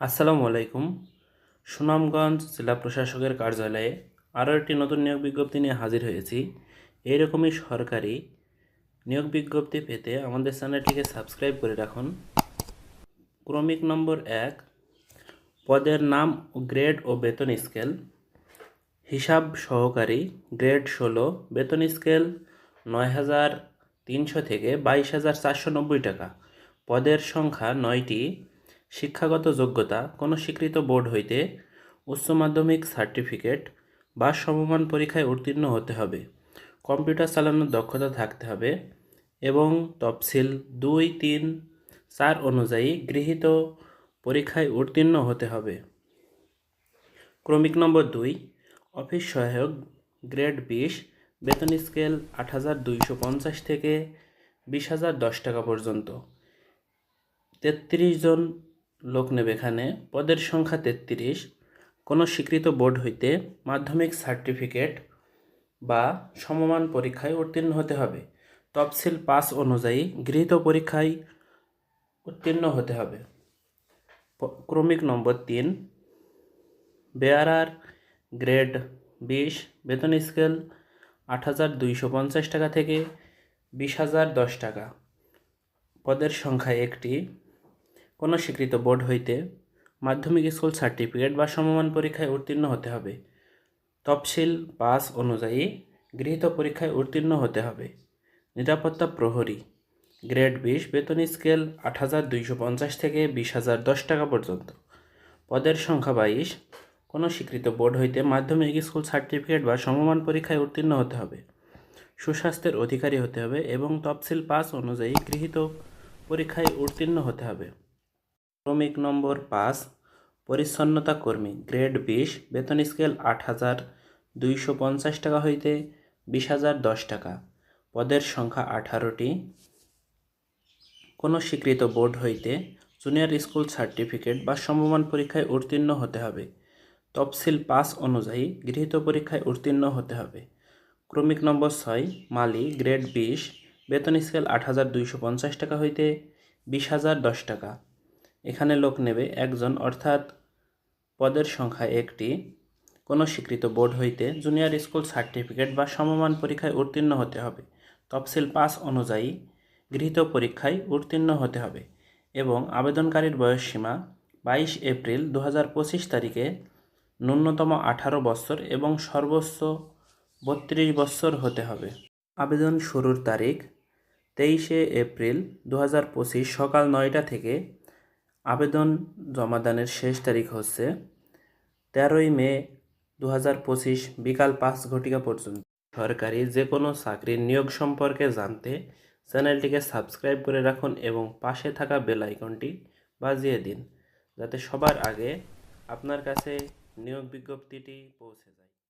আসসালামু আলাইকুম। সুনামগঞ্জ জেলা প্রশাসকের কার্যালয়ে আরও একটি নতুন নিয়োগ বিজ্ঞপ্তি নিয়ে হাজির হয়েছি। এইরকমই সরকারি নিয়োগ বিজ্ঞপ্তি পেতে আমাদের চ্যানেলটিকে সাবস্ক্রাইব করে রাখুন। ক্রমিক নম্বর এক, পদের নাম গ্রেড ও বেতন স্কেল। হিসাব সহকারী গ্রেড ষোলো, বেতন স্কেল নয় হাজার তিনশো থেকে বাইশ হাজার চারশো নব্বই টাকা। পদের সংখ্যা নয়টি। শিক্ষাগত যোগ্যতা কোনো স্বীকৃত বোর্ড হইতে উচ্চ মাধ্যমিক সার্টিফিকেট বা সমমান পরীক্ষায় উত্তীর্ণ হতে হবে। কম্পিউটার চালানোর দক্ষতা থাকতে হবে এবং তফসিল দুই, তিন, চার অনুযায়ী গৃহীত পরীক্ষায় উত্তীর্ণ হতে হবে। ক্রমিক নম্বর দুই, অফিস সহায়ক গ্রেড বিশ, বেতন স্কেল আট হাজার দুইশো পঞ্চাশ থেকে বিশ হাজার দশ টাকা পর্যন্ত। তেত্রিশ জন লোক নেবে এখানে। পদের সংখ্যা তেত্রিশ। কোনো স্বীকৃত বোর্ড হইতে মাধ্যমিক সার্টিফিকেট বা সমমান পরীক্ষায় উত্তীর্ণ হতে হবে। তফসিল পাস অনুযায়ী গৃহীত পরীক্ষায় উত্তীর্ণ হতে হবে। ক্রমিক নম্বর তিন। বেয়ারার গ্রেড বিশ, বেতন স্কেল আট হাজার দুইশো পঞ্চাশ টাকা থেকে বিশ হাজার দশ টাকা। পদের সংখ্যা একটি। কোনো স্বীকৃত বোর্ড হইতে মাধ্যমিক স্কুল সার্টিফিকেট বা সমমান পরীক্ষায় উত্তীর্ণ হতে হবে। তফসিল পাস অনুযায়ী গৃহীত পরীক্ষায় উত্তীর্ণ হতে হবে। নিরাপত্তা প্রহরী, গ্রেড বিশ, বেতন স্কেল আট হাজার দুইশো পঞ্চাশ থেকে বিশ হাজার দশ টাকা পর্যন্ত। পদের সংখ্যা বাইশ কোনো স্বীকৃত বোর্ড হইতে মাধ্যমিক স্কুল সার্টিফিকেট বা সমমান পরীক্ষায় উত্তীর্ণ হতে হবে। সুস্বাস্থ্যের অধিকারী হতে হবে এবং তফসিল পাস অনুযায়ী গৃহীত পরীক্ষায় উত্তীর্ণ হতে হবে। ক্রমিক নম্বর পাঁচ, পরিচ্ছন্নতা কর্মী, গ্রেড বিশ, বেতন স্কেল আট হাজার দুইশো পঞ্চাশ টাকা হইতে বিশ হাজার দশ টাকা। পদের সংখ্যা আঠারোটি। কোনো স্বীকৃত বোর্ড হইতে জুনিয়র স্কুল সার্টিফিকেট বা সমমান পরীক্ষায় উত্তীর্ণ হতে হবে। তফসিল পাস অনুযায়ী গৃহীত পরীক্ষায় উত্তীর্ণ হতে হবে। ক্রমিক নম্বর ছয়, মালি, গ্রেড বিশ, বেতন স্কেল আট হাজার দুইশো পঞ্চাশ টাকা হইতে বিশ হাজার দশ টাকা। এখানে লোক নেবে একজন, অর্থাৎ পদের সংখ্যা একটি। কোনো স্বীকৃত বোর্ড হইতে জুনিয়র স্কুল সার্টিফিকেট বা সমমান পরীক্ষায় উত্তীর্ণ হতে হবে। তফসিল পাস অনুযায়ী গৃহীত পরীক্ষায় উত্তীর্ণ হতে হবে এবং আবেদনকারীর বয়সসীমা বাইশ এপ্রিল দু হাজার পঁচিশ তারিখে ন্যূনতম আঠারো বছর এবং সর্বোচ্চ বত্রিশ বছর হতে হবে। আবেদন শুরুর তারিখ তেইশে এপ্রিল দু হাজার পঁচিশ সকাল নয়টা থেকে আবেদন জমাদানের শেষ তারিখ হচ্ছে তেরোই মে দু হাজার পঁচিশ বিকাল পাঁচ ঘটিকা পর্যন্ত। সরকারি যে কোনো চাকরির নিয়োগ সম্পর্কে জানতে চ্যানেলটিকে সাবস্ক্রাইব করে রাখুন এবং পাশে থাকা বেল আইকনটি বাজিয়ে দিন, যাতে সবার আগে আপনার কাছে নিয়োগ বিজ্ঞপ্তিটি পৌঁছে যায়।